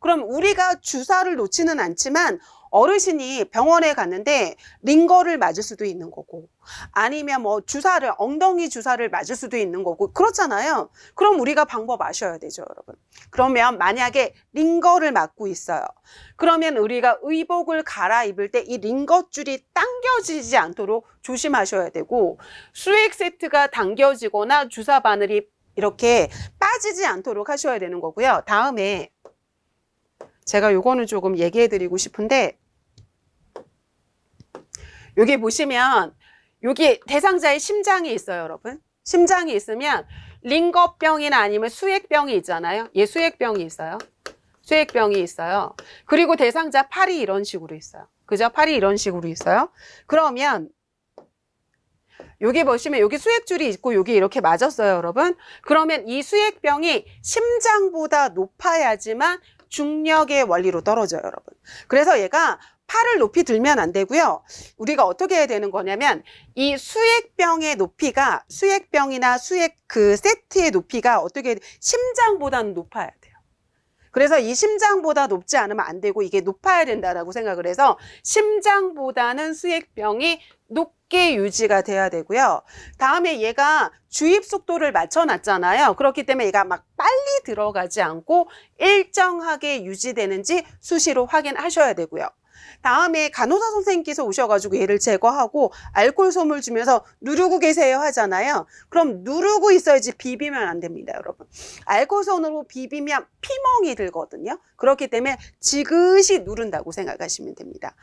그럼 우리가 주사를 놓지는 않지만 어르신이 병원에 갔는데 링거를 맞을 수도 있는 거고 아니면 뭐 주사를 엉덩이 주사를 맞을 수도 있는 거고 그렇잖아요. 그럼 우리가 방법 아셔야 되죠, 여러분. 그러면 만약에 링거를 맞고 있어요. 그러면 우리가 의복을 갈아입을 때 이 링거줄이 당겨지지 않도록 조심하셔야 되고 수액 세트가 당겨지거나 주사 바늘이 이렇게 빠지지 않도록 하셔야 되는 거고요. 다음에 제가 요거는 조금 얘기해 드리고 싶은데 여기 보시면 여기 대상자의 심장이 있어요, 여러분. 심장이 있으면 링거병이나 아니면 수액병이 있잖아요. 얘 수액병이 있어요. 수액병이 있어요. 그리고 대상자 팔이 이런 식으로 있어요. 그죠? 팔이 이런 식으로 있어요. 그러면 여기 보시면 여기 수액줄이 있고 여기 이렇게 맞았어요, 여러분. 그러면 이 수액병이 심장보다 높아야지만 중력의 원리로 떨어져요, 여러분. 그래서 얘가 팔을 높이 들면 안 되고요. 우리가 어떻게 해야 되는 거냐면 이 수액병의 높이가 수액병이나 수액 그 세트의 높이가 어떻게 심장보다는 높아야 돼요. 그래서 이 심장보다 높지 않으면 안 되고 이게 높아야 된다라고 생각을 해서 심장보다는 수액병이 높게 유지가 돼야 되고요. 다음에 얘가 주입 속도를 맞춰놨잖아요. 그렇기 때문에 얘가 막 빨리 들어가지 않고 일정하게 유지되는지 수시로 확인하셔야 되고요. 다음에 간호사 선생님께서 오셔가지고 얘를 제거하고 알코올 솜을 주면서 누르고 계세요 하잖아요. 그럼 누르고 있어야지 비비면 안 됩니다, 여러분. 알코올 솜으로 비비면 피멍이 들거든요. 그렇기 때문에 지그시 누른다고 생각하시면 됩니다.